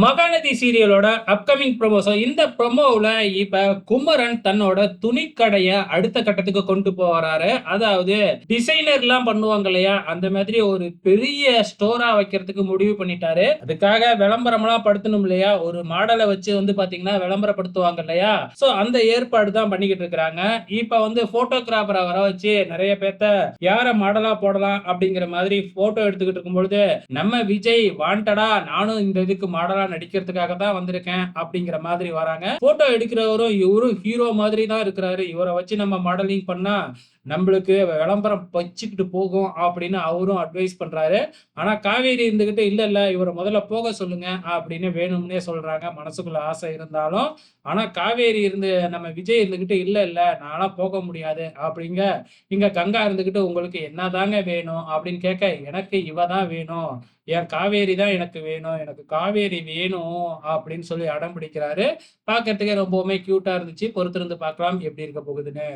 Mahanadi சீரியலோட upcoming promotion இந்த ப்ரொமோவில் இப்போ குமரன் தன்னோட துணிக்கடையை அடுத்த கட்டத்துக்கு கொண்டு போகிறாரு அதாவது டிசைனர்லாம் பண்ணுவாங்க இல்லையா? அந்த மாதிரி ஒரு பெரிய ஸ்டோரா வைக்கிறதுக்கு முடிவு பண்ணிட்டாரு. அதுக்காக விளம்பரம்லாம் படுத்தணும் இல்லையா? ஒரு மாடலை வச்சு வந்து பார்த்தீங்கன்னா விளம்பரப்படுத்துவாங்க இல்லையா? ஸோ அந்த ஏற்பாடு தான் பண்ணிக்கிட்டு இருக்கிறாங்க. இப்போ வந்து ஃபோட்டோகிராஃபரை வர வச்சு நிறைய பேர்த்த யார மாடலாக போடலாம் அப்படிங்கிற மாதிரி ஃபோட்டோ எடுத்துக்கிட்டு இருக்கும் பொழுது நம்ம விஜய் வாண்டடா நானும் இந்த இதுக்கு மாடலாக மாடலா நடிக்கிறதுக்காக தான் வந்திருக்கேன் அப்படிங்கிற மாதிரி வராங்க. போட்டோ எடுக்கிறவரும் இவரும் ஹீரோ மாதிரி தான் இருக்கிறாரு. இவரை வச்சு நம்ம மாடலிங் பண்ணா நம்மளுக்கு விளம்பரம் வச்சுக்கிட்டு போகும் அப்படின்னு அவரும் அட்வைஸ் பண்றாரு. ஆனா காவேரி இருந்துகிட்டு இல்ல இல்ல இவரை முதல்ல போக சொல்லுங்க அப்படின்னு வேணும்னே சொல்றாங்க. மனசுக்குள்ள ஆசை இருந்தாலும் ஆனா காவேரி இருந்து நம்ம விஜய் இருந்துகிட்டு இல்ல இல்ல நானும் போக முடியாது அப்படிங்க இங்க கங்கா இருந்துகிட்டு உங்களுக்கு என்னதாங்க வேணும்? அப்படின்னு கேட்க எனக்கு இவ தான் வேணும். ஏன் காவேரி தான் எனக்கு வேணும் எனக்கு காவேரி வேணும் அப்படின்னு சொல்லி அடம் பிடிக்கிறாரு. பார்க்கறதுக்கே ரொம்பவுமே கியூட்டா இருந்துச்சு. பொறுத்திருந்து பார்க்கலாம். எப்படி இருக்க போகுதுன்னு.